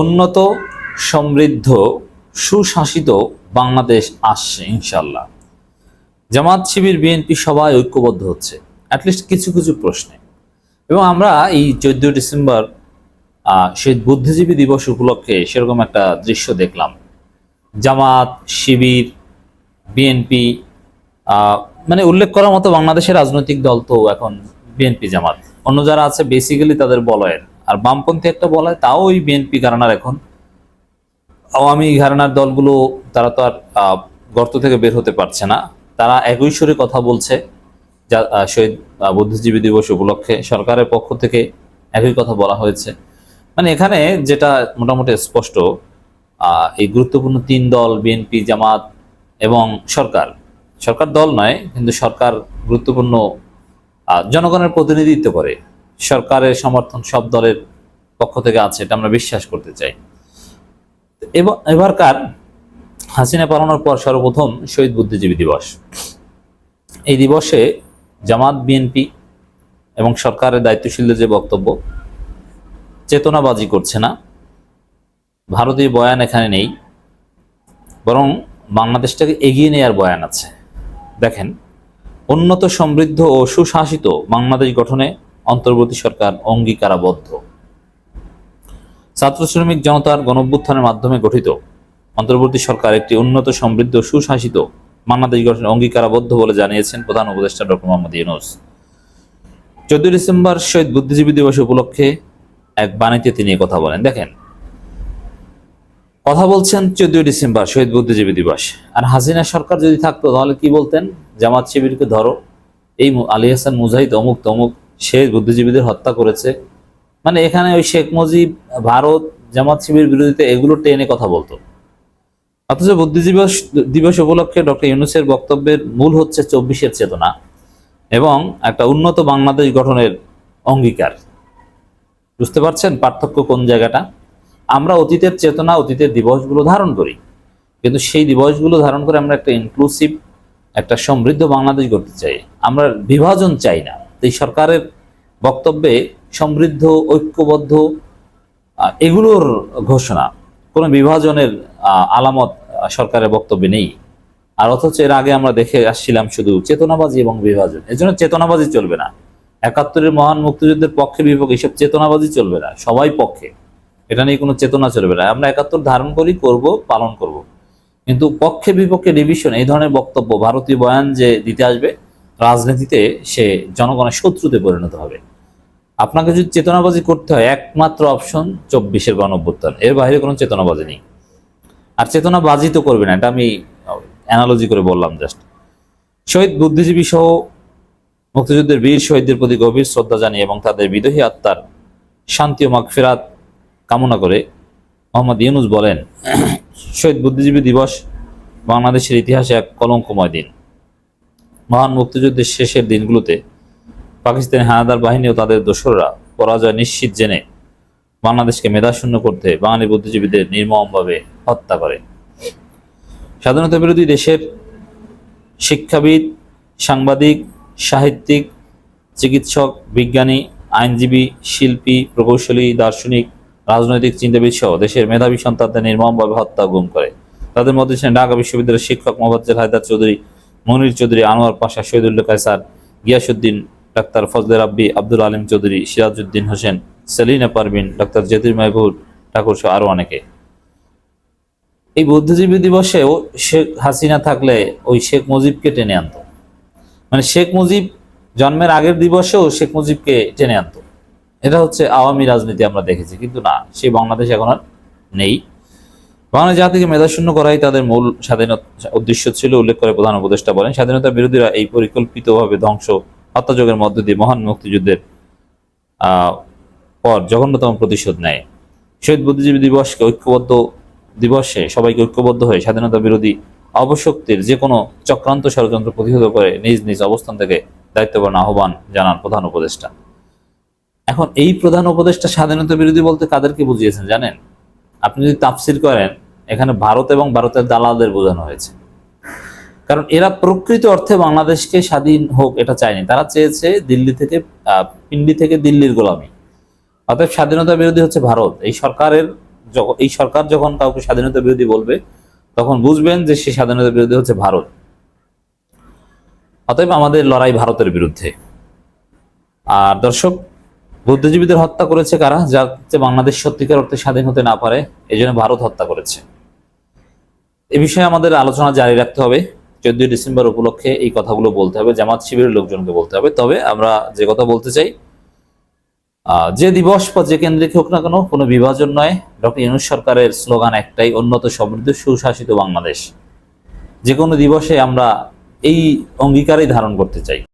উন্নত, সমৃদ্ধ, সুশাসিত বাংলাদেশ আসছে ইনশাল্লাহ জামাত শিবির, বিএনপি সবাই ঐক্যবদ্ধ হচ্ছে অ্যাটলিস্ট কিছু কিছু প্রশ্নে। এবং আমরা এই চোদ্দ ডিসেম্বর শহীদ বুদ্ধিজীবী দিবস উপলক্ষে সেরকম একটা দৃশ্য দেখলাম। জামাত, শিবির, বিএনপি মানে উল্লেখ করার মতো বাংলাদেশের রাজনৈতিক দল তো এখন বিএনপি জামাত। অন্য যারা আছে বেসিক্যালি তাদের বলয়ের। আর বামপন্থী একটা বলা হয় তাও ওই বিএনপি ঘরানার এখন। আওয়ামী ঘরানার দলগুলো, তারা তো আর গর্ত থেকে বের হতে পারছে না। তারা একই সুরে কথা বলছে, যা শহীদ বুদ্ধিজীবী দিবস উপলক্ষে সরকারের পক্ষ থেকে একই কথা বলা হয়েছে। মানে এখানে যেটা মোটামুটি স্পষ্ট এই গুরুত্বপূর্ণ তিন দল, বিএনপি, জামাত এবং সরকার। সরকার দল নয়, কিন্তু সরকার গুরুত্বপূর্ণ জনগণের প্রতিনিধিত্ব করে। সরকারের সমর্থন সব দলের পক্ষ থেকে আছে, এটা আমরা বিশ্বাস করতে চাই। এবার এবারকার হাসিনা পালানোর পর সর্বপ্রথম শহীদ বুদ্ধিজীবী দিবস। এই দিবসে জামাত, বিএনপি এবং সরকারের দায়িত্বশীলদের যে বক্তব্য, চেতনাবাজি করছে না। ভারতীয় বয়ান এখানে নেই, বরং বাংলাদেশটাকে এগিয়ে নেওয়ার বয়ান আছে। দেখেন, উন্নত, সমৃদ্ধ ও সুশাসিত বাংলাদেশ গঠনে অন্তর্বর্তী সরকার অঙ্গীকারাবদ্ধ। ছাত্র শ্রমিক জনতার গণভ্যুত্থানের মাধ্যমে গঠিত, অন্তর্বর্তী সরকার একটি উন্নত, সমৃদ্ধ, সুশাসিত বাংলাদেশ গঠনে অঙ্গীকারাবদ্ধ বলে জানিয়েছেন প্রধান উপদেষ্টা ডক্টর মোহাম্মদ ইউনুস। চোদ্দ ডিসেম্বর শহীদ বুদ্ধিজীবী দিবস উপলক্ষে এক বাণীতে তিনি কথা বলেন, দেখেন, কথা বলছেন চোদ্দই ডিসেম্বর শহীদ বুদ্ধিজীবী দিবস, আর হাসিনা সরকার যদি থাকতো তাহলে কি বলতেন? জামাত শিবিরকে ধরো, এই আলী হাসান মুজাহিদ অমুক তমুক সে বুদ্ধিজীবীদের হত্যা করেছে। মানে এখানে ওই শেখ মুজিব, ভারত, জামাত শিবির বিরোধিতা এগুলো টেনে কথা বলতো। অথচ বুদ্ধিজীবী দিবস উপলক্ষে ডক্টর ইউনুসের বক্তব্যের মূল হচ্ছে চব্বিশের চেতনা এবং একটা উন্নত বাংলাদেশ গঠনের অঙ্গীকার। বুঝতে পারছেন পার্থক্য কোন জায়গাটা? আমরা অতীতের চেতনা, অতীতের দিবসগুলো ধারণ করি। কিন্তু সেই দিবসগুলো ধারণ করে আমরা একটা ইনক্লুসিভ একটা সমৃদ্ধ বাংলাদেশ গড়তে চাই। আমরা বিভাজন চাই না। এই সরকারের বক্তব্যে সমৃদ্ধ, ঐক্যবদ্ধ এগুলোর ঘোষণা। কোনো বিভাজনের আলামত সরকারের বক্তব্যে নেই। আর অথচ এর আগে আমরা দেখে আসছিলাম শুধু চেতনাবাজি এবং বিভাজন। এর জন্য চেতনাবাজি চলবে না। একাত্তরের মহান মুক্তিযুদ্ধের পক্ষে বিপক্ষে এসব চেতনাবাজি চলবে না। সবাই পক্ষে। এটা নিয়ে কোনো চেতনা চলবে না। আমরা একাত্তর ধারণ করি, করব, পালন করব। কিন্তু পক্ষে বিপক্ষে ডিভিশন এই ধরনের বক্তব্য, ভারতীয় বয়ান যে দিতে আসবে রাজনীতিতে সে জনগণের শত্রুতে পরিণত হবে। আপনাকে যদি চেতনাবাজি করতে হয়, একমাত্র অপশন চব্বিশের গণ এর বাইরে কোনো চেতনাবাজি নেই। আর চেতনাবাজি তো করবে না, এটা আমি অ্যানালজি করে বললাম জাস্ট শহীদ বুদ্ধিজীবী সহ মুক্তিযুদ্ধের বীর শহীদদের প্রতি গভীর শ্রদ্ধা জানিয়ে এবং তাদের বিদেহী আত্মার শান্তি ও মাগফিরাত কামনা করে মোহাম্মদ ইউনুস বলেন, শহীদ বুদ্ধিজীবী দিবস বাংলাদেশের ইতিহাসে এক কলঙ্কময় দিন। মহান মুক্তিযুদ্ধের শেষের দিনগুলোতে পাকিস্তানি হানাদার বাহিনী ও তাদের দোসররা পরাজয় নিশ্চিত জেনে বাংলাদেশকে মেধাশূন্য করতে বাঙালি বুদ্ধিজীবীদের নির্মমভাবে হত্যা করে। স্বাধীনতা বিরোধী দেশের শিক্ষাবিদ, সাংবাদিক, সাহিত্যিক, চিকিৎসক, বিজ্ঞানী, আইনজীবী, শিল্পী, প্রকৌশলী, দার্শনিক, রাজনৈতিক চিন্তাবিদ সহ দেশের মেধাবী সন্তানদের নির্মমভাবে হত্যা গুম করে। তাদের মধ্যে ছিলেন ঢাকা বিশ্ববিদ্যালয়ের শিক্ষক মোহাম্মদ হায়দার চৌধুরী মনির চৌধুরী, আনোয়ার পাশা, শহীদুল্লাহ কায়সার গিয়াসুদ্দিন ডাক্তার ফজলে রাব্বি, আব্দুল আলিম চৌধুরী, সিরাজউদ্দিন হোসেন, সেলিনা পারভিন, ডাক্তার জেতুর মাহবুব, ঠাকুর সহ আরও অনেকে। এই বুদ্ধিজীবী দিবসেও শেখ হাসিনা থাকলে ওই শেখ মুজিবকে টেনে আনতো। মানে শেখ মুজিব জন্মের আগের দিবসেও শেখ মুজিবকে টেনে আনতো। এটা হচ্ছে আওয়ামী রাজনীতি আমরা দেখেছি, কিন্তু না সেই বাংলাদেশ এখন আর নেই। বাংলা জাতিকে মেধাশূন্য করাই তাদের মূল স্বাধীনতা উদ্দেশ্য ছিল, উল্লেখ করে প্রধান উপদেষ্টা বলেন। স্বাধীনতা বিরোধীরা এই পরিকল্পিতভাবে ধ্বংস হত্যাযোগের মধ্য দিয়ে মহান মুক্তিযুদ্ধের পর জঘন্যতম প্রতিশোধ নেয়। শহীদ বুদ্ধিজীবী দিবসকে ঐক্যবদ্ধ দিবসে সবাইকে ঐক্যবদ্ধ হয়ে স্বাধীনতা বিরোধী অবশক্তির যে কোনো চক্রান্ত ষড়যন্ত্র প্রতিহত করে নিজ নিজ অবস্থান থেকে দায়িত্ববান আহ্বান জানান প্রধান উপদেষ্টা। এখন এই প্রধান উপদেষ্টা স্বাধীনতা বিরোধী বলতে কাদেরকে বুঝিয়েছেন জানেন? আপনি যদি তাফসির করেন, এখানে ভারত এবং ভারতের দালালদের বোঝানো হয়েছে। কারণ এরা প্রকৃত অর্থে বাংলাদেশকে স্বাধীন হোক, এটা চায়নি। তারা চেয়েছে দিল্লি থেকে পিন্ডি থেকে দিল্লির গোলামি। অতএব স্বাধীনতা বিরোধী হচ্ছে ভারত। এই সরকারের এই সরকার যখন কাউকে স্বাধীনতা বিরোধী বলবে, তখন বুঝবেন যে সে স্বাধীনতা বিরোধী হচ্ছে ভারত। অতএব আমাদের লড়াই ভারতের বিরুদ্ধে। আর দর্শক বুদ্ধিজীবীদের হত্যা করেছে কারা? যাতে বাংলাদেশ সত্যিকার অর্থে স্বাধীন হতে না পারে এই জন্য ভারত হত্যা করেছে। এ বিষয়ে আমাদের আলোচনা জারি রাখতে হবে। চোদ্দই ডিসেম্বর উপলক্ষে এই কথাগুলো বলতে হবে, জামাত শিবিরের লোকজনকে বলতে হবে। তবে আমরা যে কথা বলতে চাই যে দিবস বা যে কেন্দ্রিক হোক না কেন, কোনো বিভাজন নয়। ডক্টর ইউনুস সরকারের স্লোগান একটাই, উন্নত সমৃদ্ধ সুশাসিত বাংলাদেশ। যে কোনো দিবসে আমরা এই অঙ্গীকারই ধারণ করতে চাই।